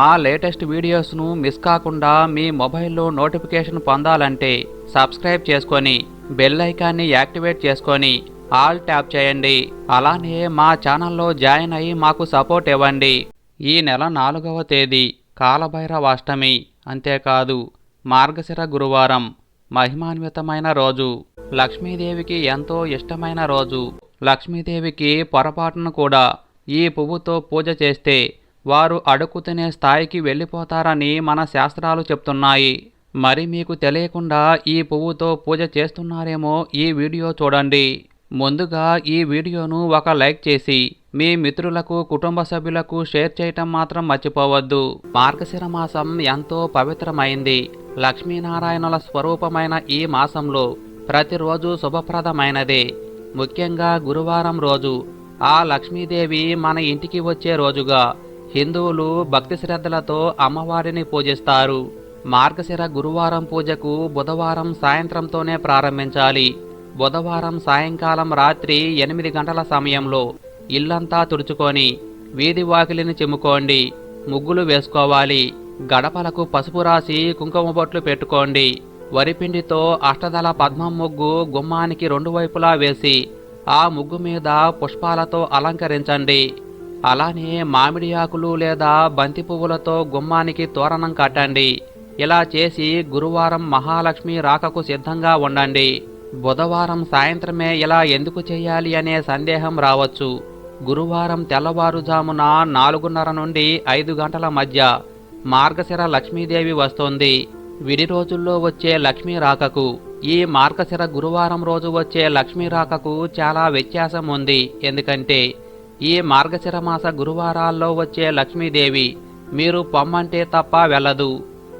మా latest వీడియోస్ను miss కాకుండా మీ మొబైల్లో నోటిఫికేషన్ పొందాలంటే సబ్స్క్రైబ్ చేసుకొని బెల్ ఐకాన్ని యాక్టివేట్ చేసుకొని ఆల్ ట్యాప్ చేయండి. అలానే మా ఛానల్లో జాయిన్ అయ్యి మాకు సపోర్ట్ ఇవ్వండి. ఈ నెల నాలుగవ తేదీ కాలభైరవ అష్టమి. అంతేకాదు మార్గశిర గురువారం మహిమాన్వితమైన రోజు. లక్ష్మీదేవికి ఎంతో ఇష్టమైన రోజు. లక్ష్మీదేవికి పొరపాటును కూడా ఈ పువ్వుతో పూజ చేస్తే వారు అడుగు తినే స్థాయికి వెళ్ళిపోతారని మన శాస్త్రాలు చెప్తున్నాయి. మరి మీకు తెలియకుండా ఈ పువ్వుతో పూజ చేస్తున్నారేమో ఈ వీడియో చూడండి. ముందుగా ఈ వీడియోను ఒక లైక్ చేసి మీ మిత్రులకు కుటుంబ సభ్యులకు షేర్ చేయటం మాత్రం మర్చిపోవద్దు. మార్గశిర మాసం ఎంతో పవిత్రమైంది. లక్ష్మీనారాయణుల స్వరూపమైన ఈ మాసంలో ప్రతిరోజు శుభప్రదమైనదే. ముఖ్యంగా గురువారం రోజు. ఆ లక్ష్మీదేవి మన ఇంటికి వచ్చే రోజుగా. హిందువులు భక్తి శ్రద్ధలతో అమ్మవారిని పూజిస్తారు. మార్గశిర గురువారం పూజకు బుధవారం సాయంత్రంతోనే ప్రారంభించాలి. బుధవారం సాయంకాలం రాత్రి ఎనిమిది గంటల సమయంలో ఇల్లంతా తుడుచుకొని వీధి వాకిలిని చిమ్ముకోండి. ముగ్గులు వేసుకోవాలి. గడపలకు పసుపు రాసి కుంకుమ బొట్లు పెట్టుకోండి. వరిపిండితో అష్టదళ పద్మం ముగ్గు గుమ్మానికి రెండు వైపులా వేసి ఆ ముగ్గు మీద పుష్పాలతో అలంకరించండి. అలానే మామిడి ఆకులు లేదా బంతి పువ్వులతో గుమ్మానికి తోరణం కట్టండి ఇలా చేసి గురువారం మహాలక్ష్మి రాకకు సిద్ధంగా ఉండండి. బుధవారం సాయంత్రమే ఇలా ఎందుకు చేయాలి అనే సందేహం రావచ్చు. గురువారం తెల్లవారుజామున నాలుగున్నర నుండి ఐదు గంటల మధ్య మార్గశిర లక్ష్మీదేవి వస్తోంది. విడి రోజుల్లో వచ్చే లక్ష్మీ రాకకు ఈ మార్గశిర గురువారం రోజు వచ్చే లక్ష్మీ రాకకు చాలా వ్యత్యాసం ఉంది. ఎందుకంటే ఈ మార్గశిరమాస గురువారాల్లో వచ్చే లక్ష్మీదేవి మీరు పొమ్మంటే తప్ప వెళ్ళదు.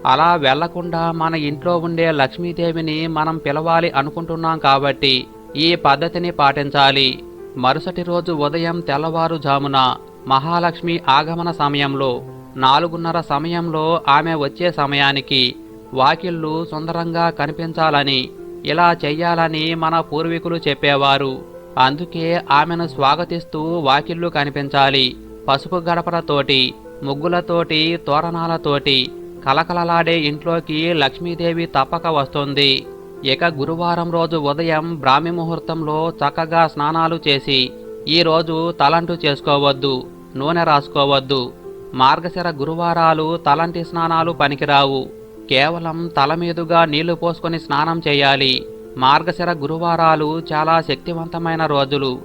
అలా వెళ్ళకుండా మన ఇంట్లో ఉండే లక్ష్మీదేవిని మనం పిలవాలి అనుకుంటున్నాం కాబట్టి ఈ పద్ధతిని పాటించాలి. మరుసటి రోజు ఉదయం తెల్లవారుజామున మహాలక్ష్మి ఆగమన సమయంలో నాలుగున్నర సమయంలో ఆమె వచ్చే సమయానికి వాకిళ్ళు సుందరంగా కనిపించాలని ఇలా చెయ్యాలని మన పూర్వీకులు చెప్పేవారు. అందుకే ఆమెను స్వాగతిస్తూ వాకిళ్ళు కనిపించాలి. పసుపు గడపలతోటి ముగ్గులతోటి తోరణాలతోటి కలకలలాడే ఇంట్లోకి లక్ష్మీదేవి తప్పక వస్తుంది. ఇక గురువారం రోజు ఉదయం బ్రాహ్మి ముహూర్తంలో చక్కగా స్నానాలు చేసి ఈరోజు తలంటు చేసుకోవద్దు నూనె రాసుకోవద్దు. మార్గశిర గురువారాలు తలంటి స్నానాలు పనికిరావు. కేవలం తల మీదుగా నీళ్ళు పోసుకొని స్నానం చేయాలి. మార్గశిర గురువారాలు చాలా శక్తివంతమైన రోజులు.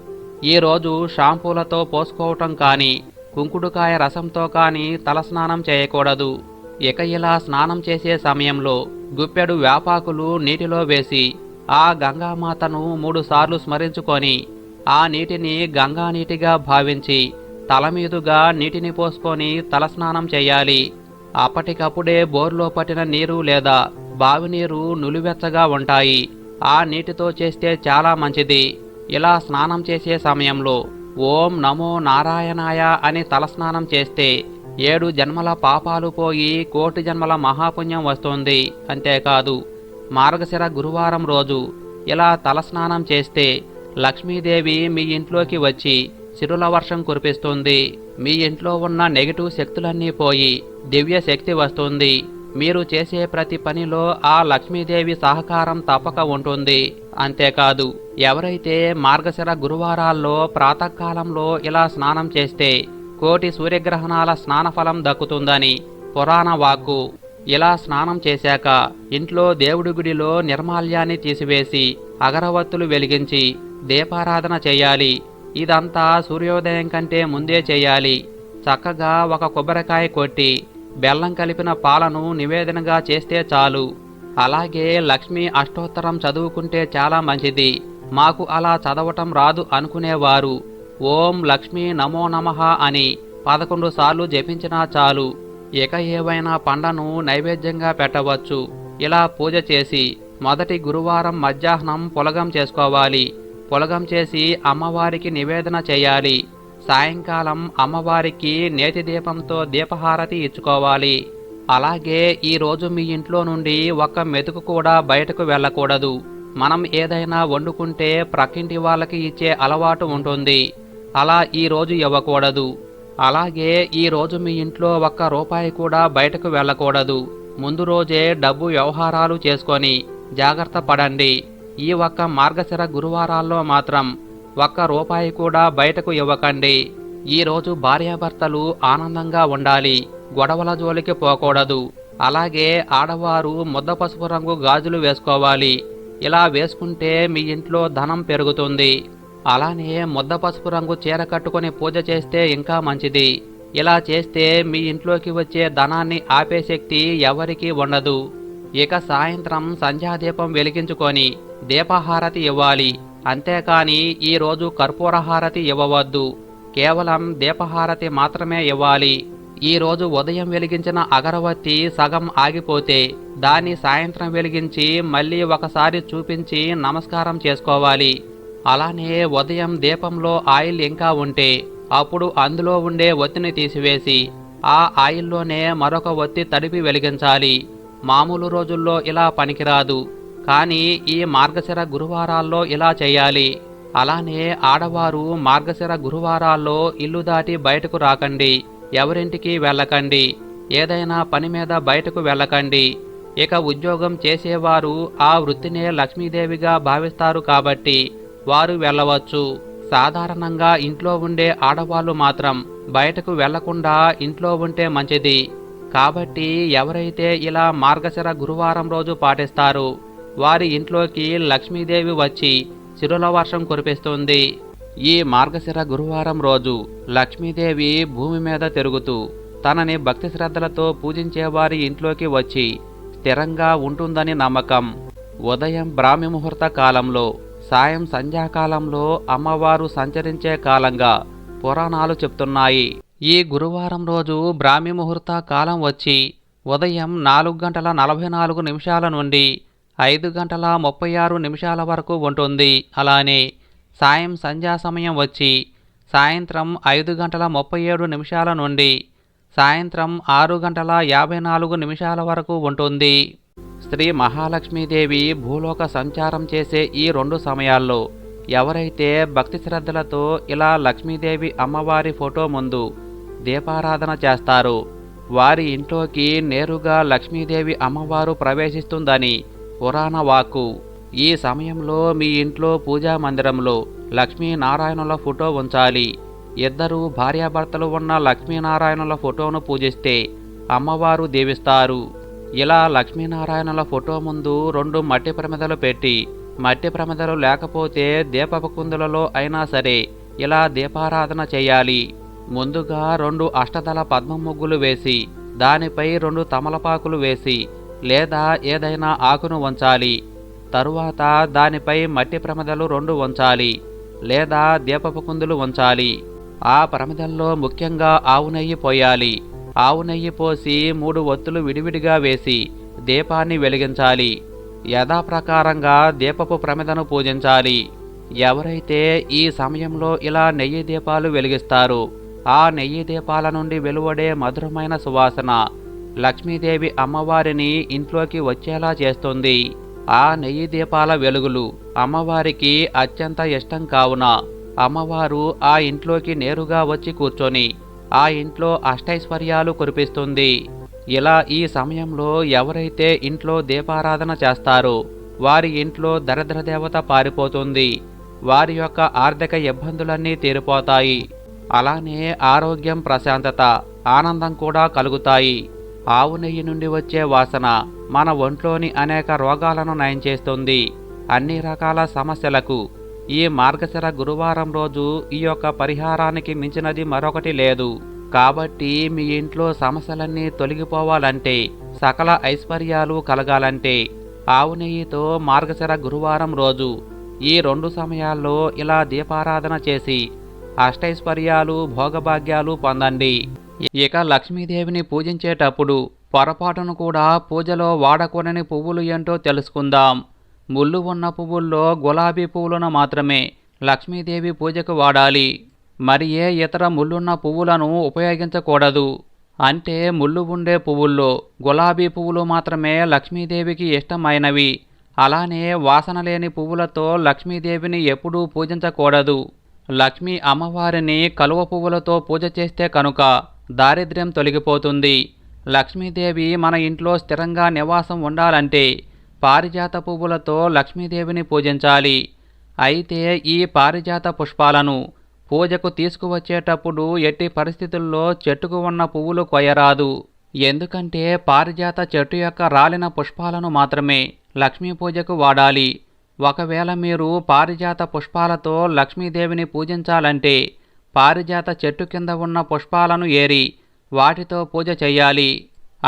ఈ రోజు షాంపూలతో పోసుకోవటం కానీ కుంకుడుకాయ రసంతో కానీ తలస్నానం చేయకూడదు. ఇక ఇలా స్నానం చేసే సమయంలో గుప్పెడు వేపాకులు నీటిలో వేసి ఆ గంగామాతను మూడుసార్లు స్మరించుకొని ఆ నీటిని గంగా నీటిగా భావించి తల మీదుగా నీటిని పోసుకొని తలస్నానం చేయాలి. అప్పటికప్పుడే బోర్లో పట్టిన నీరు లేదా బావి నీరు నులివెచ్చగా ఉంటాయి. ఆ నీటితో చేస్తే చాలా మంచిది. ఇలా స్నానం చేసే సమయంలో ఓం నమో నారాయణాయ అని తలస్నానం చేస్తే ఏడు జన్మల పాపాలు పోయి కోటి జన్మల మహాపుణ్యం వస్తుంది. అంతేకాదు మార్గశిర గురువారం రోజు ఇలా తలస్నానం చేస్తే లక్ష్మీదేవి మీ ఇంట్లోకి వచ్చి సిరుల వర్షం కురిపిస్తుంది. మీ ఇంట్లో ఉన్న నెగిటివ్ శక్తులన్నీ పోయి దివ్య శక్తి వస్తుంది. మీరు చేసే ప్రతి పనిలో ఆ లక్ష్మీదేవి సహకారం తప్పక ఉంటుంది. అంతేకాదు ఎవరైతే మార్గశిర గురువారాల్లో ప్రాతకాలంలో ఇలా స్నానం చేస్తే కోటి సూర్యగ్రహణాల స్నానఫలం దక్కుతుందని పురాణ వాక్కు. ఇలా స్నానం చేశాక ఇంట్లో దేవుడి గుడిలో నిర్మాల్యాన్ని తీసివేసి అగరవత్తులు వెలిగించి దీపారాధన చేయాలి. ఇదంతా సూర్యోదయం కంటే ముందే చేయాలి. చక్కగా ఒక కొబ్బరికాయ కొట్టి బెల్లం కలిపిన పాలను నివేదనగా చేస్తే చాలు. అలాగే లక్ష్మి అష్టోత్తరం చదువుకుంటే చాలా మంచిది. మాకు అలా చదవటం రాదు అనుకునేవారు. ఓం లక్ష్మీ నమో నమః అని పదకొండు సార్లు జపించినా చాలు. ఇక ఏవైనా పండ్లను నైవేద్యంగా పెట్టవచ్చు. ఇలా పూజ చేసి మొదటి గురువారం మధ్యాహ్నం పులగం చేసుకోవాలి. పులగం చేసి అమ్మవారికి నివేదన చేయాలి. సాయంకాలం అమ్మవారికి నేతి దీపంతో దీపహారతి ఇచ్చుకోవాలి. అలాగే ఈ రోజు మీ ఇంట్లో నుండి ఒక మెతుకు కూడా బయటకు వెళ్ళకూడదు. మనం ఏదైనా వండుకుంటే ప్రక్కింటి వాళ్ళకి ఇచ్చే అలవాటు ఉంటుంది. అలా ఈ రోజు ఇవ్వకూడదు. అలాగే ఈ రోజు మీ ఇంట్లో ఒక్క రూపాయి కూడా బయటకు వెళ్ళకూడదు. ముందు రోజే డబ్బు వ్యవహారాలు చేసుకొని జాగ్రత్త పడండి. ఈ ఒక్క మార్గశిర గురువారాల్లో మాత్రం ఒక్క రూపాయి కూడా బయటకు ఇవ్వకండి. ఈరోజు భార్యాభర్తలు ఆనందంగా ఉండాలి గొడవల జోలికి పోకూడదు. అలాగే ఆడవారు ముద్ద పసుపు రంగు గాజులు వేసుకోవాలి. ఇలా వేసుకుంటే మీ ఇంట్లో ధనం పెరుగుతుంది. అలానే ముద్ద పసుపు రంగు చీర కట్టుకొని పూజ చేస్తే ఇంకా మంచిది. ఇలా చేస్తే మీ ఇంట్లోకి వచ్చే ధనాన్ని ఆపే శక్తి ఎవరికీ ఉండదు. ఇక సాయంత్రం సంధ్యాదీపం వెలిగించుకొని దీపహారతి ఇవ్వాలి. అంతేకాని ఈరోజు కర్పూరహారతి ఇవ్వవద్దు. కేవలం దీపహారతి మాత్రమే ఇవ్వాలి. ఈరోజు ఉదయం వెలిగించిన అగరవత్తి సగం ఆగిపోతే దాన్ని సాయంత్రం వెలిగించి మళ్ళీ ఒకసారి చూపించి నమస్కారం చేసుకోవాలి. అలానే ఉదయం దీపంలో ఆయిల్ ఇంకా ఉంటే అప్పుడు అందులో ఉండే ఒత్తిని తీసివేసి ఆ ఆయిల్లోనే మరొక ఒత్తి తడిపి వెలిగించాలి. మామూలు రోజుల్లో ఇలా పనికిరాదు. కానీ ఈ మార్గశిర గురువారాల్లో ఇలా చేయాలి. అలానే ఆడవారు మార్గశిర గురువారాల్లో ఇల్లు దాటి బయటకు రాకండి. ఎవరింటికి వెళ్ళకండి. ఏదైనా పని మీద బయటకు వెళ్ళకండి. ఇక ఉద్యోగం చేసేవారు ఆ వృత్తినే లక్ష్మీదేవిగా భావిస్తారు కాబట్టి వారు వెళ్ళవచ్చు. సాధారణంగా ఇంట్లో ఉండే ఆడవాళ్ళు మాత్రం బయటకు వెళ్ళకుండా ఇంట్లో ఉంటే మంచిది. కాబట్టి ఎవరైతే ఇలా మార్గశిర గురువారం రోజు పాటిస్తారు వారి ఇంట్లోకి లక్ష్మీదేవి వచ్చి శిరుల వర్షం కురిపిస్తుంది. ఈ మార్గశిర గురువారం రోజు లక్ష్మీదేవి భూమి మీద తిరుగుతూ తనని భక్తి శ్రద్ధలతో పూజించే వారి ఇంట్లోకి వచ్చి స్థిరంగా ఉంటుందని నమ్మకం. ఉదయం బ్రాహ్మి ముహూర్త కాలంలో సాయం సంధ్యాకాలంలో అమ్మవారు సంచరించే కాలంగా పురాణాలు చెప్తున్నాయి. ఈ గురువారం రోజు బ్రాహ్మి ముహూర్త కాలం వచ్చి ఉదయం నాలుగు గంటల నలభై నాలుగు నిమిషాల నుండి ఐదు గంటల ముప్పై ఆరు నిమిషాల వరకు ఉంటుంది. అలానే సాయం సంధ్యా సమయం వచ్చి సాయంత్రం ఐదు గంటల ముప్పై ఏడు నిమిషాల నుండి సాయంత్రం ఆరు గంటల యాభై నాలుగు నిమిషాల వరకు ఉంటుంది. శ్రీ మహాలక్ష్మీదేవి భూలోక సంచారం చేసే ఈ రెండు సమయాల్లో ఎవరైతే భక్తి శ్రద్ధలతో ఇలా లక్ష్మీదేవి అమ్మవారి ఫోటో ముందు దీపారాధన చేస్తారు వారి ఇంట్లోకి నేరుగా లక్ష్మీదేవి అమ్మవారు ప్రవేశిస్తుందని పురాణ వాక్కు. ఈ సమయంలో మీ ఇంట్లో పూజా మందిరంలో లక్ష్మీనారాయణుల ఫోటో ఉంచాలి. ఇద్దరు భార్యాభర్తలు ఉన్న లక్ష్మీనారాయణుల ఫోటోను పూజిస్తే అమ్మవారు దీవిస్తారు. ఇలా లక్ష్మీనారాయణుల ఫోటో ముందు రెండు మట్టి ప్రమిదలు పెట్టి మట్టి ప్రమిదలు లేకపోతే దీపపకుందులలో అయినా సరే ఇలా దీపారాధన చేయాలి. ముందుగా రెండు అష్టదళ పద్మ ముగ్గులు వేసి దానిపై రెండు తమలపాకులు వేసి లేదా ఏదైనా ఆకును ఉంచాలి తరువాత దానిపై మట్టి ప్రమదలు రెండు ఉంచాలి లేదా దీపపు కుందులు ఉంచాలి ఆ ప్రమదల్లో ముఖ్యంగా ఆవు నెయ్యి పోయాలి. ఆవు నెయ్యి పోసి మూడు ఒత్తులు విడివిడిగా వేసి దీపాన్ని వెలిగించాలి. యథాప్రకారంగా దీపపు ప్రమిదను పూజించాలి. ఎవరైతే ఈ సమయంలో ఇలా నెయ్యి దీపాలు వెలిగిస్తారు ఆ నెయ్యి దీపాల నుండి వెలువడే మధురమైన సువాసన లక్ష్మీదేవి అమ్మవారిని ఇంట్లోకి వచ్చేలా చేస్తుంది. ఆ నెయ్యి దీపాల వెలుగులు అమ్మవారికి అత్యంత ఇష్టం కావున అమ్మవారు ఆ ఇంట్లోకి నేరుగా వచ్చి కూర్చొని ఆ ఇంట్లో అష్టైశ్వర్యాలు కురిపిస్తుంది. ఇలా ఈ సమయంలో ఎవరైతే ఇంట్లో దీపారాధన చేస్తారో వారి ఇంట్లో దరిద్ర దేవత పారిపోతుంది. వారి యొక్క ఆర్థిక ఇబ్బందులన్నీ తీరిపోతాయి. అలానే ఆరోగ్యం ప్రశాంతత ఆనందం కూడా కలుగుతాయి. ఆవు నెయ్యి నుండి వచ్చే వాసన మన ఒంట్లోని అనేక రోగాలను నయం చేస్తుంది. అన్ని రకాల సమస్యలకు ఈ మార్గశిర గురువారం రోజు ఈ యొక్క పరిహారానికి మించినది మరొకటి లేదు. కాబట్టి మీ ఇంట్లో సమస్యలన్నీ తొలగిపోవాలంటే సకల ఐశ్వర్యాలు కలగాలంటే ఆవు నెయ్యితో మార్గశిర గురువారం రోజు ఈ రెండు సమయాల్లో ఇలా దీపారాధన చేసి అష్టైశ్వర్యాలు భోగభాగ్యాలు పొందండి. ఇక లక్ష్మీదేవిని పూజించేటప్పుడు పొరపాటును కూడా పూజలో వాడకూడని పువ్వులు ఏంటో తెలుసుకుందాం. ముళ్ళు ఉన్న పువ్వుల్లో గులాబీ పువ్వులను మాత్రమే లక్ష్మీదేవి పూజకు వాడాలి. మరి ఏ ఇతర ముళ్ళున్న పువ్వులను ఉపయోగించకూడదు. అంటే ముళ్ళు ఉండే పువ్వుల్లో గులాబీ పువ్వులు మాత్రమే లక్ష్మీదేవికి ఇష్టమైనవి. అలానే వాసన లేని పువ్వులతో లక్ష్మీదేవిని ఎప్పుడూ పూజించకూడదు. లక్ష్మీ అమ్మవారిని కలువ పువ్వులతో పూజ చేస్తే కనుక దారిద్ర్యం తొలగిపోతుంది. లక్ష్మీదేవి మన ఇంట్లో స్థిరంగా నివాసం ఉండాలంటే పారిజాత పువ్వులతో లక్ష్మీదేవిని పూజించాలి. అయితే ఈ పారిజాత పుష్పాలను పూజకు తీసుకువచ్చేటప్పుడు ఎట్టి పరిస్థితుల్లో చెట్టుకు ఉన్న పువ్వులు కొయ్యరాదు. ఎందుకంటే పారిజాత చెట్టు యొక్క రాలిన పుష్పాలను మాత్రమే లక్ష్మీ పూజకు వాడాలి. ఒకవేళ మీరు పారిజాత పుష్పాలతో లక్ష్మీదేవిని పూజించాలంటే పారిజాత చెట్టు కింద ఉన్న పుష్పాలను ఏరి వాటితో పూజ చేయాలి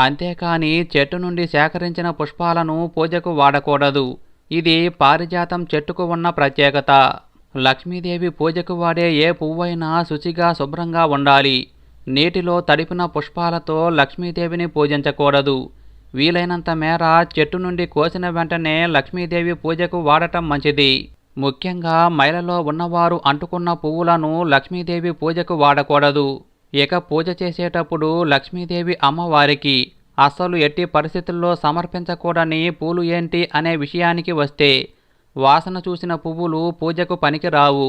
అంతేకాని చెట్టు నుండి సేకరించిన పుష్పాలను పూజకు వాడకూడదు. ఇది పారిజాతం చెట్టుకు ఉన్న ప్రత్యేకత. లక్ష్మీదేవి పూజకు వాడే ఏ పువ్వైనా శుచిగా శుభ్రంగా ఉండాలి. నీటిలో తడిపిన పుష్పాలతో లక్ష్మీదేవిని పూజించకూడదు. వీలైనంత మేర చెట్టు నుండి కోసిన వెంటనే లక్ష్మీదేవి పూజకు వాడటం మంచిది. ముఖ్యంగా మైలలో ఉన్నవారు అంటుకున్న పువ్వులను లక్ష్మీదేవి పూజకు వాడకూడదు. ఇక పూజ చేసేటప్పుడు లక్ష్మీదేవి అమ్మవారికి అస్సలు ఎట్టి పరిస్థితుల్లో సమర్పించకూడని పూలు ఏంటి అనే విషయానికి వస్తే వాసన చూసిన పువ్వులు పూజకు పనికిరావు.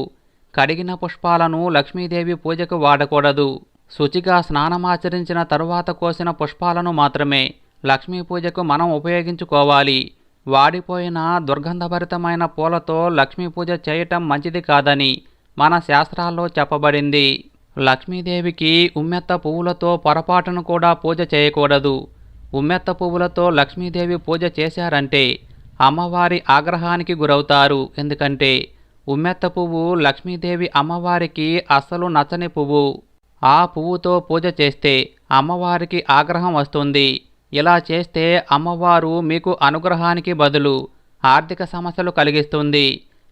కడిగిన పుష్పాలను లక్ష్మీదేవి పూజకు వాడకూడదు. శుచిగా స్నానమాచరించిన తరువాత కోసిన పుష్పాలను మాత్రమే లక్ష్మీ పూజకు మనం ఉపయోగించుకోవాలి. వాడిపోయిన దుర్గంధభరితమైన పూలతో లక్ష్మీ పూజ చేయటం మంచిది కాదని మన శాస్త్రాల్లో చెప్పబడింది. లక్ష్మీదేవికి ఉమ్మెత్త పువ్వులతో పొరపాటును కూడా పూజ చేయకూడదు. ఉమ్మెత్త పువ్వులతో లక్ష్మీదేవి పూజ చేశారంటే అమ్మవారి ఆగ్రహానికి గురవుతారు. ఎందుకంటే ఉమ్మెత్త పువ్వు లక్ష్మీదేవి అమ్మవారికి అస్సలు నచ్చని పువ్వు. ఆ పువ్వుతో పూజ చేస్తే అమ్మవారికి ఆగ్రహం వస్తుంది. ఇలా చేస్తే అమ్మవారు మీకు అనుగ్రహానికి బదులు ఆర్థిక సమస్యలు కలిగిస్తుంది.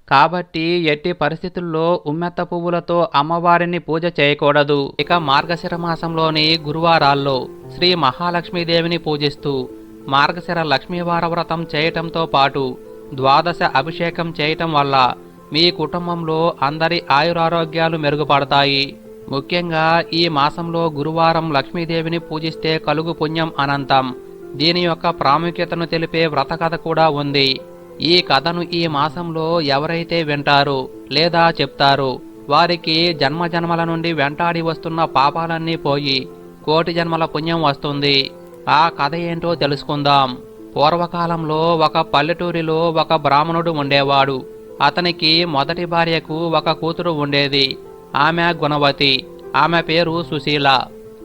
కాబట్టి ఎట్టి పరిస్థితుల్లో ఉమ్మెత్త పువ్వులతో అమ్మవారిని పూజ చేయకూడదు. ఇక మార్గశిర మాసంలోని గురువారాల్లో శ్రీ మహాలక్ష్మీదేవిని పూజిస్తూ మార్గశిర లక్ష్మీవార వ్రతం చేయటంతో పాటు ద్వాదశ అభిషేకం చేయటం వల్ల మీ కుటుంబంలో అందరి ఆయురారోగ్యాలు మెరుగుపడతాయి. ముఖ్యంగా ఈ మాసంలో గురువారం లక్ష్మీదేవిని పూజిస్తే కలుగు పుణ్యం అనంతం. దీని యొక్క ప్రాముఖ్యతను తెలిపే వ్రత కథ కూడా ఉంది. ఈ కథను ఈ మాసంలో ఎవరైతే వింటారో లేదా చెప్తారో వారికి జన్మ జన్మల నుండి వెంటాడి వస్తున్న పాపాలన్నీ పోయి కోటి జన్మల పుణ్యం వస్తుంది. ఆ కథ ఏంటో తెలుసుకుందాం. పూర్వకాలంలో ఒక పల్లెటూరిలో ఒక బ్రాహ్మణుడు ఉండేవాడు. అతనికి మొదటి భార్యకు ఒక కూతురు ఉండేది. ఆమె గుణవతి. ఆమె పేరు సుశీల.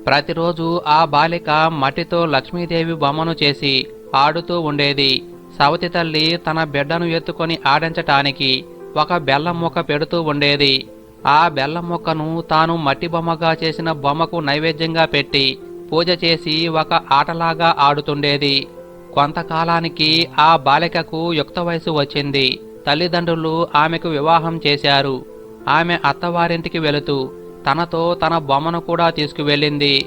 ప్రతిరోజు ఆ బాలిక మట్టితో లక్ష్మీదేవి బొమ్మను చేసి ఆడుతూ ఉండేది. సవతి తల్లి తన బిడ్డను ఎత్తుకొని ఆడించటానికి ఒక బెల్లం మొక్క పెడుతూ ఉండేది. ఆ బెల్లం మొక్కను తాను మట్టి బొమ్మగా చేసిన బొమ్మకు నైవేద్యంగా పెట్టి పూజ చేసి ఒక ఆటలాగా ఆడుతుండేది. కొంతకాలానికి ఆ బాలికకు యుక్త వయసు వచ్చింది. తల్లిదండ్రులు ఆమెకు వివాహం చేశారు. ఆమె అత్తవారింటికి వెళుతూ తనతో తన బొమ్మను కూడా తీసుకువెళ్ళింది.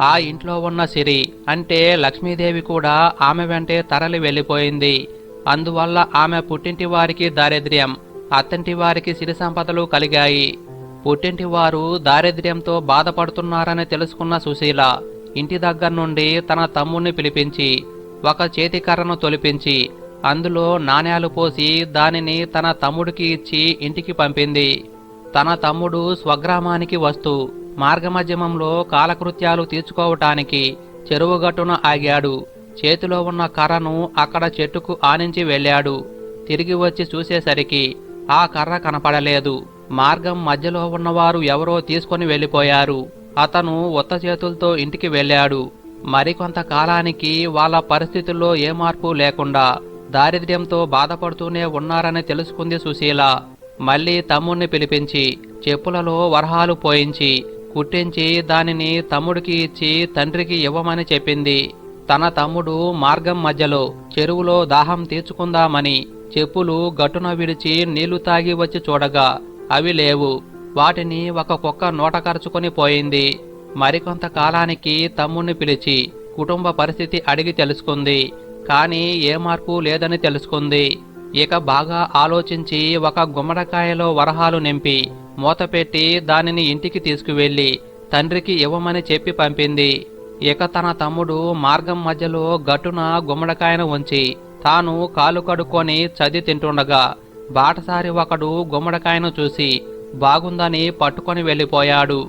ఆ ఇంట్లో ఉన్న సిరి అంటే లక్ష్మీదేవి కూడా ఆమె వెంటే తరలి వెళ్ళిపోయింది. అందువల్ల ఆమె పుట్టింటి వారికి దారిద్ర్యం అత్తంటి వారికి సిరి సంపదలు కలిగాయి. పుట్టింటి వారు దారిద్ర్యంతో బాధపడుతున్నారని తెలుసుకున్న సుశీల ఇంటి దగ్గర నుండి తన తమ్ముణ్ణి పిలిపించి ఒక చేతికర్రను తొలిపించి అందులో నాణేలు పోసి దానిని తన తమ్ముడికి ఇచ్చి ఇంటికి పంపింది. తన తమ్ముడు స్వగ్రామానికి వస్తూ మార్గమధ్యమంలో కాలకృత్యాలు తీర్చుకోవటానికి చెరువుగట్టున ఆగాడు. చేతిలో ఉన్న కర్రను అక్కడ చెట్టుకు ఆనించి వెళ్ళాడు. తిరిగి వచ్చి చూసేసరికి ఆ కర్ర కనపడలేదు. మార్గం మధ్యలో ఉన్నవారు ఎవరో తీసుకొని వెళ్ళిపోయారు. అతను ఉత్త చేతులతో ఇంటికి వెళ్ళాడు. మరికొంత కాలానికి వాళ్ళ పరిస్థితుల్లో ఏ మార్పు లేకుండా దారిద్ర్యంతో బాధపడుతూనే ఉన్నారని తెలుసుకుంది సుశీల. మళ్ళీ తమ్ముణ్ణి పిలిపించి చెప్పులలో వరహాలు పోయించి కుట్టించి దానిని తమ్ముడికి ఇచ్చి తండ్రికి ఇవ్వమని చెప్పింది. తన తమ్ముడు మార్గం మధ్యలో చెరువులో దాహం తీర్చుకుందామని చెప్పులు గట్టున విడిచి నీళ్ళు తాగి వచ్చి చూడగా అవి లేవు. వాటిని ఒక కుక్క నోటకరుచుకొని పోయింది. మరికొంత కాలానికి తమ్ముణ్ణి పిలిచి కుటుంబ పరిస్థితి అడిగి తెలుసుకుంది. కానీ ఏ మార్పు లేదని తెలుసుకుంది. ఇక బాగా ఆలోచించి ఒక గుమ్మడికాయలో వరహాలు నింపి మూతపెట్టి దానిని ఇంటికి తీసుకువెళ్ళి తండ్రికి ఇవ్వమని చెప్పి పంపింది. ఇక తన తమ్ముడు మార్గం మధ్యలో గట్టున గుమ్మడికాయను ఉంచి తాను కాలు కడుక్కొని చది తింటుండగా బాటసారి ఒకడు గుమ్మడికాయను చూసి బాగుందని పట్టుకొని వెళ్ళిపోయాడు.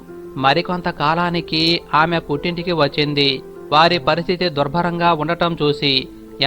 మరికొంత కాలానికి ఆమె పుట్టింటికి వచ్చింది. వారి పరిస్థితి దుర్భరంగా ఉండటం చూసి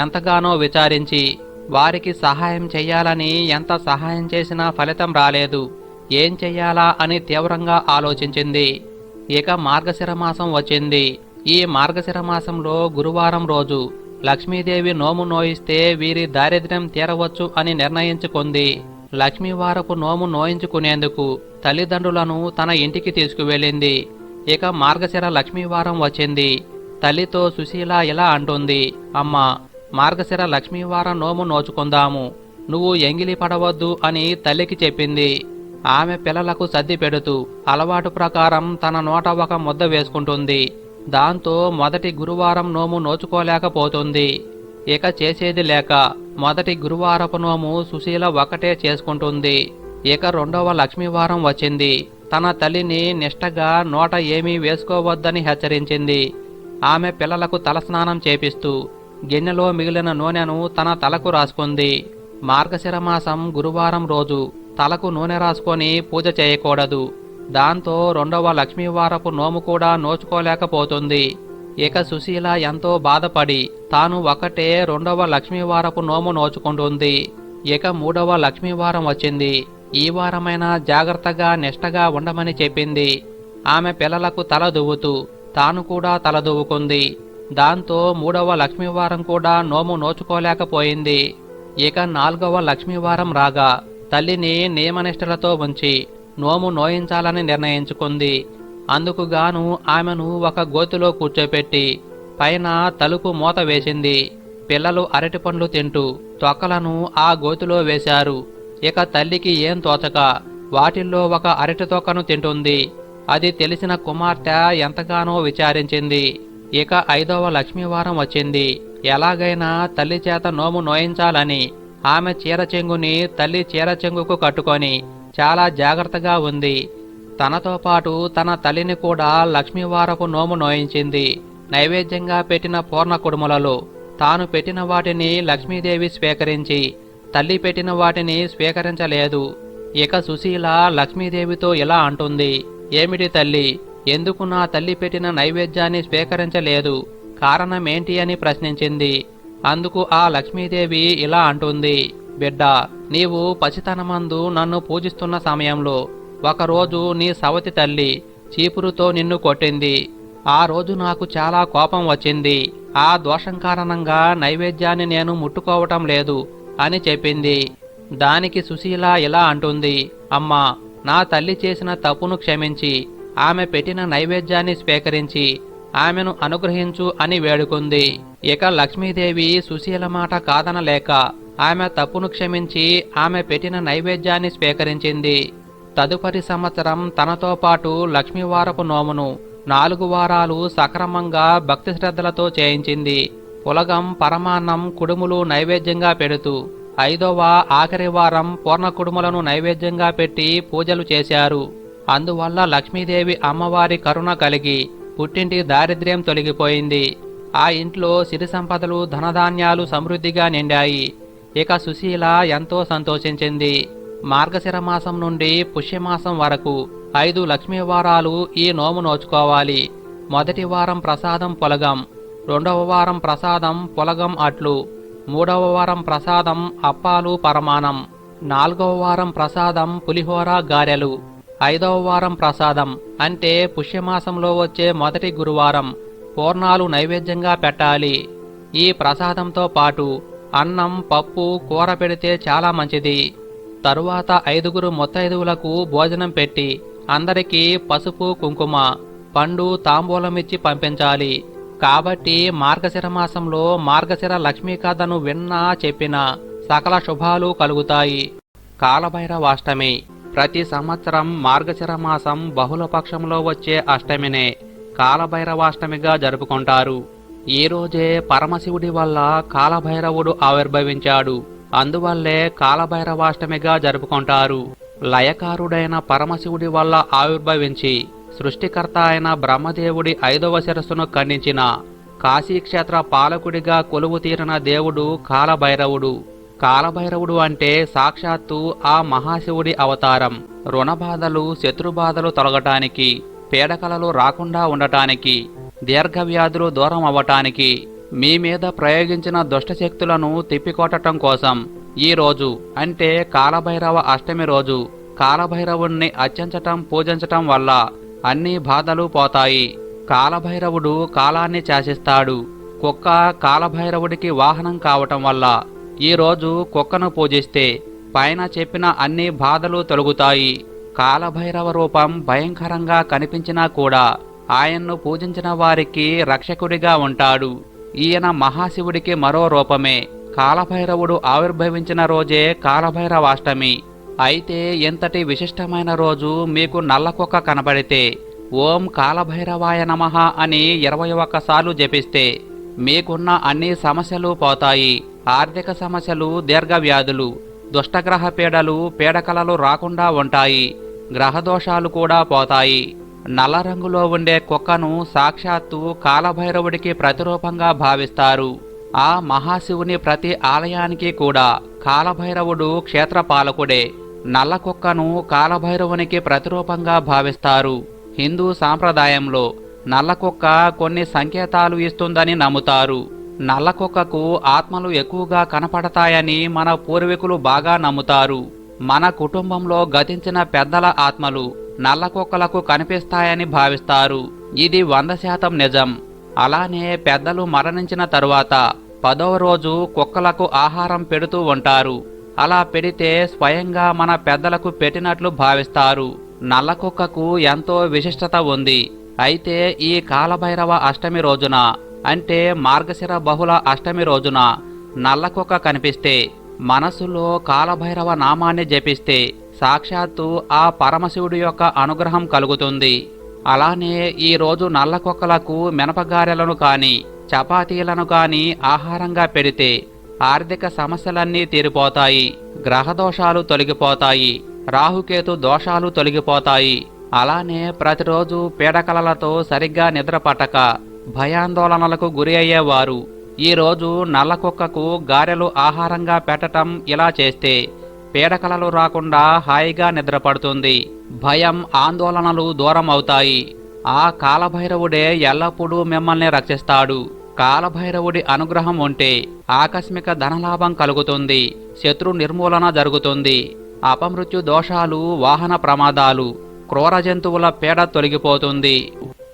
ఎంతగానో విచారించి వారికి సహాయం చెయ్యాలని ఎంత సహాయం చేసినా ఫలితం రాలేదు. ఏం చెయ్యాలా అని తీవ్రంగా ఆలోచించింది. ఇక మార్గశిర మాసం వచ్చింది. ఈ మార్గశిర మాసంలో గురువారం రోజు లక్ష్మీదేవి నోము నోయిస్తే వీరి దారిద్ర్యం తీరవచ్చు అని నిర్ణయించుకుంది. లక్ష్మీవారపు నోము నోయించుకునేందుకు తల్లిదండ్రులను తన ఇంటికి తీసుకువెళ్ళింది. ఇక మార్గశిర లక్ష్మీవారం వచ్చింది. తల్లితో సుశీల ఇలా అంటుంది అమ్మా మార్గశిర లక్ష్మీవారం నోము నోచుకుందాము. నువ్వు ఎంగిలి పడవద్దు అని తల్లికి చెప్పింది. ఆమె పిల్లలకు సర్ది పెడుతూ అలవాటు ప్రకారం తన నోట ఒక ముద్ద వేసుకుంటుంది. దాంతో మొదటి గురువారం నోము నోచుకోలేకపోతుంది. ఇక చేసేది లేక మొదటి గురువారపు నోము సుశీల ఒకటే చేసుకుంటుంది. ఇక రెండవ లక్ష్మీవారం వచ్చింది. తన తల్లిని నిష్టగా నోట ఏమీ వేసుకోవద్దని హెచ్చరించింది. ఆమె పిల్లలకు తలస్నానం చేపిస్తూ గిన్నెలో మిగిలిన నూనెను తన తలకు రాసుకుంది. మార్గశిర మాసం గురువారం రోజు తలకు నూనె రాసుకొని పూజ చేయకూడదు. దాంతో రెండవ లక్ష్మీవారపు నోము కూడా నోచుకోలేకపోతుంది. ఇక సుశీల ఎంతో బాధపడి తాను ఒకటే రెండవ లక్ష్మీవారపు నోము నోచుకుంటుంది. ఇక మూడవ లక్ష్మీవారం వచ్చింది. ఈ వారమైనా జాగ్రత్తగా నిష్టగా ఉండమని చెప్పింది. ఆమె పిల్లలకు తల దువ్వుతూ తాను కూడా తల దువ్వుకుంది. దాంతో మూడవ లక్ష్మీవారం కూడా నోము నోచుకోలేకపోయింది. ఇక నాలుగవ లక్ష్మీవారం రాగా తల్లిని నియమనిష్టలతో ఉంచి నోము నోయించాలని నిర్ణయించుకుంది. అందుకుగాను ఆమెను ఒక గోతిలో కూర్చోపెట్టి పైన తలుపు మూత వేసింది. పిల్లలు అరటి పండ్లు తింటూ తొక్కలను ఆ గోతిలో వేశారు. ఇక తల్లికి ఏం తోచక వాటిల్లో ఒక అరటి తొక్కను తింటుంది. అది తెలిసిన కుమార్తె ఎంతగానో విచారించింది. ఇక ఐదవ లక్ష్మీవారం వచ్చింది. ఎలాగైనా తల్లి చేత నోము నోయించాలని. ఆమె చీర చెంగుని తల్లి చీర చెంగుకు కట్టుకొని చాలా జాగ్రత్తగా ఉంది. తనతో పాటు తన తల్లిని కూడా లక్ష్మీవారపు నోము నోయించింది. నైవేద్యంగా పెట్టిన పూర్ణ కుడుములలో తాను పెట్టిన వాటిని లక్ష్మీదేవి స్వీకరించి తల్లి పెట్టిన వాటిని స్వీకరించలేదు. ఇక సుశీల లక్ష్మీదేవితో ఇలా అంటుంది ఏమిటి తల్లి ఎందుకు నా తల్లి పెట్టిన నైవేద్యాన్ని స్వీకరించలేదు? కారణమేంటి అని ప్రశ్నించింది. అందుకు ఆ లక్ష్మీదేవి ఇలా అంటుంది. బిడ్డ నీవు పసితనమందు నన్ను పూజిస్తున్న సమయంలో ఒకరోజు నీ సవతి తల్లి చీపురుతో నిన్ను కొట్టింది. ఆ రోజు నాకు చాలా కోపం వచ్చింది. ఆ దోషం కారణంగా నైవేద్యాన్ని నేను ముట్టుకోవటం లేదు అని చెప్పింది. దానికి సుశీల ఇలా అంటుంది. అమ్మా నా తల్లి చేసిన తప్పును క్షమించి ఆమె పెట్టిన నైవేద్యాన్ని స్వీకరించి ఆమెను అనుగ్రహించు అని వేడుకుంది. ఇక లక్ష్మీదేవి సుశీల మాట కాదనలేక ఆమె తప్పును క్షమించి ఆమె పెట్టిన నైవేద్యాన్ని స్వీకరించింది. తదుపరి సంవత్సరం తనతో పాటు లక్ష్మీవారపు నోమును నాలుగు వారాలు సక్రమంగా భక్తి శ్రద్ధలతో చేయించింది. పులగం పరమాన్నం కుడుములు నైవేద్యంగా పెడుతూ ఐదవ ఆఖరి వారం పూర్ణ కుడుములను నైవేద్యంగా పెట్టి పూజలు చేశారు. అందువల్ల లక్ష్మీదేవి అమ్మవారి కరుణ కలిగి పుట్టింటి దారిద్ర్యం తొలగిపోయింది. ఆ ఇంట్లో సిరి సంపదలు ధనధాన్యాలు సమృద్ధిగా నిండాయి. ఇక సుశీల ఎంతో సంతోషించింది. మార్గశిర మాసం నుండి పుష్యమాసం వరకు ఐదు లక్ష్మీ వారాలు ఈ నోము నోచుకోవాలి. మొదటి వారం ప్రసాదం పొలగం రెండవ వారం ప్రసాదం పొలగం అట్లు మూడవ వారం ప్రసాదం అప్పాలు పరమాణం నాలుగవ వారం ప్రసాదం పులిహోర గారెలు. ఐదవ వారం ప్రసాదం. అంటే పుష్యమాసంలో వచ్చే మొదటి గురువారం. పూర్ణాలు నైవేద్యంగా పెట్టాలి. ఈ ప్రసాదంతో పాటు అన్నం పప్పు కూర పెడితే చాలా మంచిది. తరువాత ఐదుగురు ముత్తైదువులకు భోజనం పెట్టి అందరికీ పసుపు కుంకుమ పండు తాంబూలమిచ్చి పంపించాలి. కాబట్టి మార్గశిర మాసంలో మార్గశిర లక్ష్మీ కథను విన్నా చెప్పినా సకల శుభాలు కలుగుతాయి. కాలభైరవాష్టమి ప్రతి సంవత్సరం మార్గశిర మాసం బహుళ పక్షంలో వచ్చే అష్టమినే కాలభైరవాష్టమిగా జరుపుకుంటారు. ఈ రోజే పరమశివుడి వల్ల కాలభైరవుడు ఆవిర్భవించాడు. అందువల్లే కాలభైరవాష్టమిగా జరుపుకుంటారు. లయకారుడైన పరమశివుడి వల్ల ఆవిర్భవించి సృష్టికర్త అయిన బ్రహ్మదేవుడి ఐదవ శిరస్సును ఖండించిన కాశీక్షేత్ర పాలకుడిగా కొలువు తీరిన దేవుడు కాలభైరవుడు. కాలభైరవుడు అంటే సాక్షాత్తు ఆ మహాశివుడి అవతారం. రుణబాధలు శత్రుబాధలు తొలగటానికి పీడకలలు రాకుండా ఉండటానికి దీర్ఘవ్యాధులు దూరం అవ్వటానికి మీ మీద ప్రయోగించిన దుష్టశక్తులను తిప్పికొట్టడం కోసం ఈ రోజు అంటే కాలభైరవ అష్టమి రోజు కాలభైరవుణ్ణి అర్చించటం పూజించటం వల్ల అన్ని బాధలు పోతాయి. కాలభైరవుడు కాలాన్ని శాసిస్తాడు. కుక్క కాలభైరవుడికి వాహనం కావటం వల్ల ఈరోజు కుక్కను పూజిస్తే పైన చెప్పిన అన్ని బాధలు తొలగుతాయి. కాలభైరవ రూపం భయంకరంగా కనిపించినా కూడా ఆయన్ను పూజించిన వారికి రక్షకుడిగా ఉంటాడు. ఈయన మహాశివుడికి మరో రూపమే. కాలభైరవుడు ఆవిర్భవించిన రోజే కాలభైరవాష్టమి. అయితే ఎంతటి విశిష్టమైన రోజు మీకు నల్లకొక్క కనబడితే ఓం కాలభైరవాయ నమః అని ఇరవై ఒక్కసార్లు జపిస్తే మీకున్న అన్ని సమస్యలు పోతాయి. ఆర్థిక సమస్యలు దీర్ఘవ్యాధులు దుష్టగ్రహ పీడలు పీడకలలు రాకుండా ఉంటాయి. గ్రహదోషాలు కూడా పోతాయి. నల్ల రంగులో ఉండే కుక్కను సాక్షాత్తు కాలభైరవుడికి ప్రతిరూపంగా భావిస్తారు. ఆ మహాశివుని ప్రతి ఆలయానికి కూడా కాలభైరవుడు క్షేత్రపాలకుడే. నల్ల కుక్కను కాలభైరవునికి ప్రతిరూపంగా భావిస్తారు. హిందూ సాంప్రదాయంలో నల్ల కుక్క కొన్ని సంకేతాలు ఇస్తుందని నమ్ముతారు. నల్ల కుక్కకు ఆత్మలు ఎక్కువగా కనపడతాయని మన పూర్వీకులు బాగా నమ్ముతారు. మన కుటుంబంలో గతించిన పెద్దల ఆత్మలు నల్ల కుక్కలకు కనిపిస్తాయని భావిస్తారు. ఇది వంద శాతం నిజం. అలానే పెద్దలు మరణించిన తరువాత పదవ రోజు కుక్కలకు ఆహారం పెడుతూ ఉంటారు. అలా పెడితే స్వయంగా మన పెద్దలకు పెట్టినట్లు భావిస్తారు. నల్ల కుక్కకు ఎంతో విశిష్టత ఉంది. అయితే ఈ కాలభైరవ అష్టమి రోజున అంటే మార్గశిర బహుళ అష్టమి రోజున నల్ల కుక్క కనిపిస్తే మనసులో కాలభైరవ నామాన్ని జపిస్తే సాక్షాత్తు ఆ పరమశివుడి యొక్క అనుగ్రహం కలుగుతుంది. అలానే ఈ రోజు నల్ల కుక్కలకు మినపగారెలను కాని చపాతీలను కాని ఆహారంగా పెడితే ఆర్థిక సమస్యలన్నీ తీరిపోతాయి గ్రహదోషాలు తొలగిపోతాయి రాహుకేతు దోషాలు తొలగిపోతాయి. అలానే ప్రతిరోజు పీడకలలతో సరిగ్గా నిద్ర పట్టక భయాందోళనలకు గురి అయ్యేవారు. ఈరోజు నల్లకుక్కకు నల్ల కుక్కకు గారెలు ఆహారంగా పెట్టటం ఇలా చేస్తే పీడకలలు రాకుండా హాయిగా నిద్రపడుతుంది. భయం ఆందోళనలు దూరం అవుతాయి ఆ కాలభైరవుడే ఎల్లప్పుడూ మిమ్మల్ని రక్షిస్తాడు. కాలభైరవుడి అనుగ్రహం ఉంటే ఆకస్మిక ధనలాభం కలుగుతుంది శత్రు నిర్మూలన జరుగుతుంది. అపమృత్యు దోషాలు వాహన ప్రమాదాలు క్రూర జంతువుల పీడ తొలగిపోతుంది.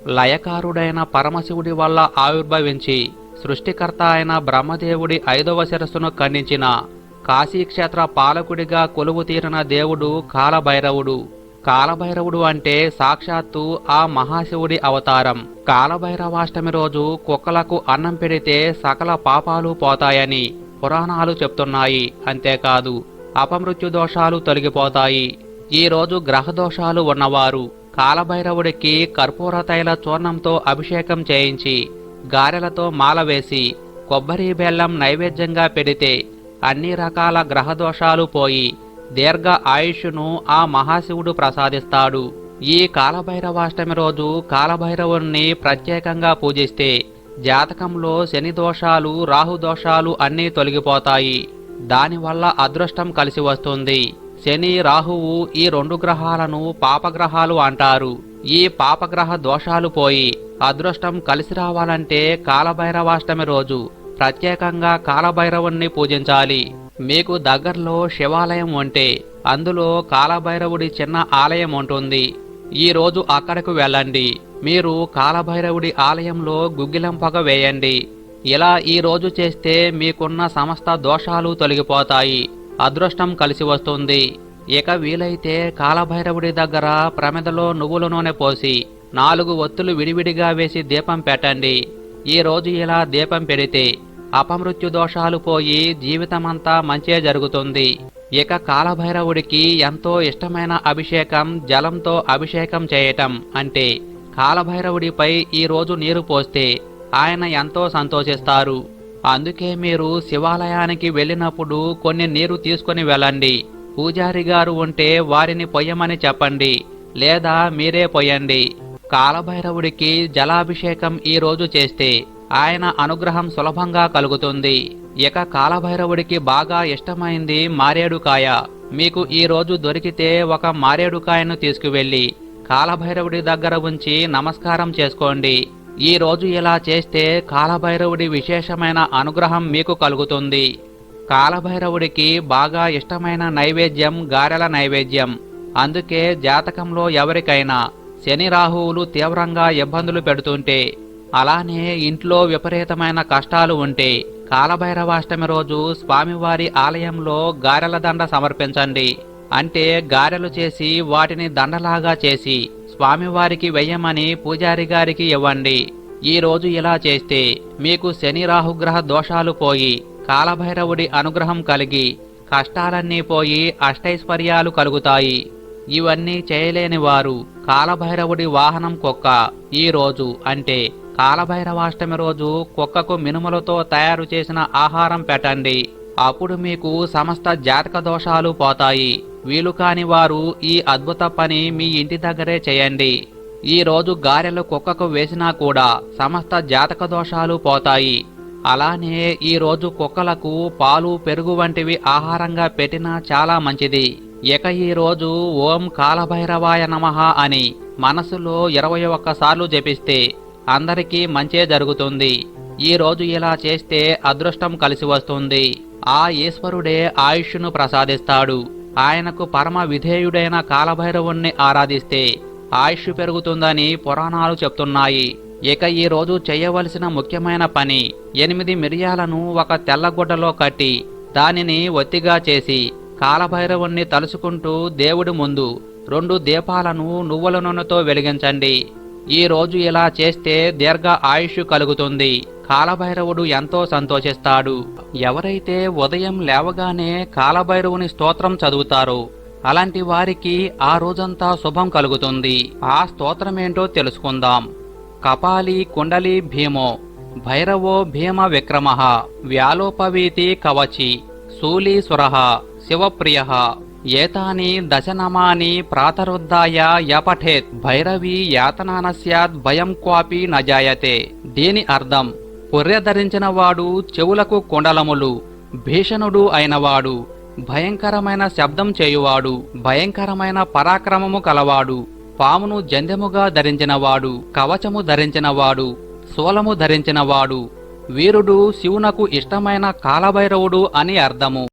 లయకారుడైన పరమశివుడి వల్ల ఆవిర్భవించి సృష్టికర్త అయిన బ్రహ్మదేవుడి ఐదవ శిరస్సును ఖండించిన కాశీక్షేత్ర పాలకుడిగా కొలువు తీరిన దేవుడు కాలభైరవుడు. కాలభైరవుడు అంటే సాక్షాత్తు ఆ మహాశివుడి అవతారం. కాలభైరవాష్టమి రోజు కుక్కలకు అన్నం పెడితే సకల పాపాలు పోతాయని పురాణాలు చెప్తున్నాయి. అంతేకాదు అపమృత్యు దోషాలు తొలగిపోతాయి. ఈ రోజు గ్రహదోషాలు ఉన్నవారు కాలభైరవుడికి కర్పూర తైల చూర్ణంతో అభిషేకం చేయించి గారెలతో మాల వేసి కొబ్బరి బెల్లం నైవేద్యంగా పెడితే అన్ని రకాల గ్రహదోషాలు పోయి దీర్ఘ ఆయుష్ను ఆ మహాశివుడు ప్రసాదిస్తాడు. ఈ కాలభైరవాష్టమి రోజు కాలభైరవుణ్ణి ప్రత్యేకంగా పూజిస్తే జాతకంలో శని దోషాలు రాహు దోషాలు అన్నీ తొలగిపోతాయి. దానివల్ల అదృష్టం కలిసి వస్తుంది. శని రాహువు ఈ రెండు గ్రహాలను పాపగ్రహాలు అంటారు. ఈ పాపగ్రహ దోషాలు పోయి అదృష్టం కలిసి రావాలంటే కాలభైరవాష్టమి రోజు ప్రత్యేకంగా కాలభైరవుణ్ణి పూజించాలి. మీకు దగ్గరలో శివాలయం ఉంటే అందులో కాలభైరవుడి చిన్న ఆలయం ఉంటుంది. ఈ రోజు అక్కడకు వెళ్ళండి. మీరు కాలభైరవుడి ఆలయంలో గుగ్గిలం పొగ వేయండి. ఇలా ఈ రోజు చేస్తే మీకున్న సమస్త దోషాలు తొలగిపోతాయి. అదృష్టం కలిసి వస్తుంది. ఇక వీలైతే కాలభైరవుడి దగ్గర ప్రమిదలో నువ్వుల నూనె పోసి నాలుగు ఒత్తులు విడివిడిగా వేసి దీపం పెట్టండి. ఈ రోజు ఇలా దీపం పెడితే అపమృత్యు దోషాలు పోయి జీవితమంతా మంచే జరుగుతుంది. ఇక కాలభైరవుడికి ఎంతో ఇష్టమైన అభిషేకం జలంతో అభిషేకం చేయటం అంటే కాలభైరవుడిపై ఈ రోజు నీరు పోస్తే ఆయన ఎంతో సంతోషిస్తారు. అందుకే మీరు శివాలయానికి వెళ్ళినప్పుడు కొన్ని నీరు తీసుకొని వెళ్ళండి. పూజారి గారు ఉంటే వారిని పొయ్యమని చెప్పండి లేదా మీరే పొయ్యండి. కాలభైరవుడికి జలాభిషేకం ఈ రోజు చేస్తే ఆయన అనుగ్రహం సులభంగా కలుగుతుంది. ఇక కాలభైరవుడికి బాగా ఇష్టమైంది మారేడుకాయ. మీకు ఈ రోజు దొరికితే ఒక మారేడుకాయను తీసుకువెళ్ళి కాలభైరవుడి దగ్గర ఉంచి నమస్కారం చేసుకోండి. ఈ రోజు ఇలా చేస్తే కాలభైరవుడి విశేషమైన అనుగ్రహం మీకు కలుగుతుంది. కాలభైరవుడికి బాగా ఇష్టమైన నైవేద్యం గారెల నైవేద్యం. అందుకే జాతకంలో ఎవరికైనా శని రాహువులు తీవ్రంగా ఇబ్బందులు పెడుతుంటే అలానే ఇంట్లో విపరీతమైన కష్టాలు ఉంటే కాలభైరవాష్టమి రోజు స్వామివారి ఆలయంలో గారెల దండ సమర్పించండి. అంటే గారెలు చేసి వాటిని దండలాగా చేసి స్వామివారికి వెయ్యమని పూజారి గారికి ఇవ్వండి. ఈ రోజు ఇలా చేస్తే మీకు శని రాహుగ్రహ దోషాలు పోయి కాలభైరవుడి అనుగ్రహం కలిగి కష్టాలన్నీ పోయి అష్టైశ్వర్యాలు కలుగుతాయి. ఇవన్నీ చేయలేని వారు కాలభైరవుడి వాహనం కుక్క. ఈ రోజు అంటే కాలభైరవాష్టమి రోజు కుక్కకు మినుములతో తయారు చేసిన ఆహారం పెట్టండి. అప్పుడు మీకు సమస్త జాతక దోషాలు పోతాయి. వీలు కాని వారు ఈ అద్భుత పని మీ ఇంటి దగ్గరే చేయండి. ఈ రోజు గారెలు కుక్కకు వేసినా కూడా సమస్త జాతక దోషాలు పోతాయి. అలానే ఈరోజు కుక్కలకు పాలు పెరుగు వంటివి ఆహారంగా పెట్టినా చాలా మంచిది. ఇక ఈరోజు ఓం కాలభైరవాయ నమః అని మనసులో ఇరవై ఒక్కసార్లు జపిస్తే అందరికీ మంచే జరుగుతుంది. ఈ రోజు ఇలా చేస్తే అదృష్టం కలిసి వస్తుంది. ఆ ఈశ్వరుడే ఆయుష్ను ప్రసాదిస్తాడు. ఆయనకు పరమ విధేయుడైన కాలభైరవుణ్ణి ఆరాధిస్తే ఆయుష్ పెరుగుతుందని పురాణాలు చెప్తున్నాయి. ఇక ఈ రోజు చేయవలసిన ముఖ్యమైన పని ఎనిమిది మిరియాలను ఒక తెల్లగుడ్డలో కట్టి దానిని ఒత్తిగా చేసి కాలభైరవుణ్ణి తలుసుకుంటూ దేవుడి ముందు రెండు దీపాలను నువ్వుల నూనెతో వెలిగించండి. ఈ రోజు ఇలా చేస్తే దీర్ఘ ఆయుష్ కలుగుతుంది. కాలభైరవుడు ఎంతో సంతోషిస్తాడు. ఎవరైతే ఉదయం లేవగానే కాలభైరవుని స్తోత్రం చదువుతారో అలాంటి వారికి ఆ రోజంతా శుభం కలుగుతుంది. ఆ స్తోత్రమేంటో తెలుసుకుందాం. కపాలి కుండలి భీమో భైరవో భీమ విక్రమ వ్యాలోపవీతి కవచి శూలీసురః శివప్రియ ఏతాని దశనమాని ప్రాతరుద్ధాయ యపఠేత్ భైరవీ యాతనానస్యాద్ భయం క్వాపి నజాయతే దీని అర్థం పొర్రె ధరించిన వాడు చెవులకు కుండలములు భీషణుడు అయినవాడు భయంకరమైన శబ్దం చేయువాడు భయంకరమైన పరాక్రమము కలవాడు పామును జంధ్యముగా ధరించినవాడు కవచము ధరించినవాడు శూలము ధరించినవాడు వీరుడు శివునకు ఇష్టమైన కాలభైరవుడు అని అర్థము.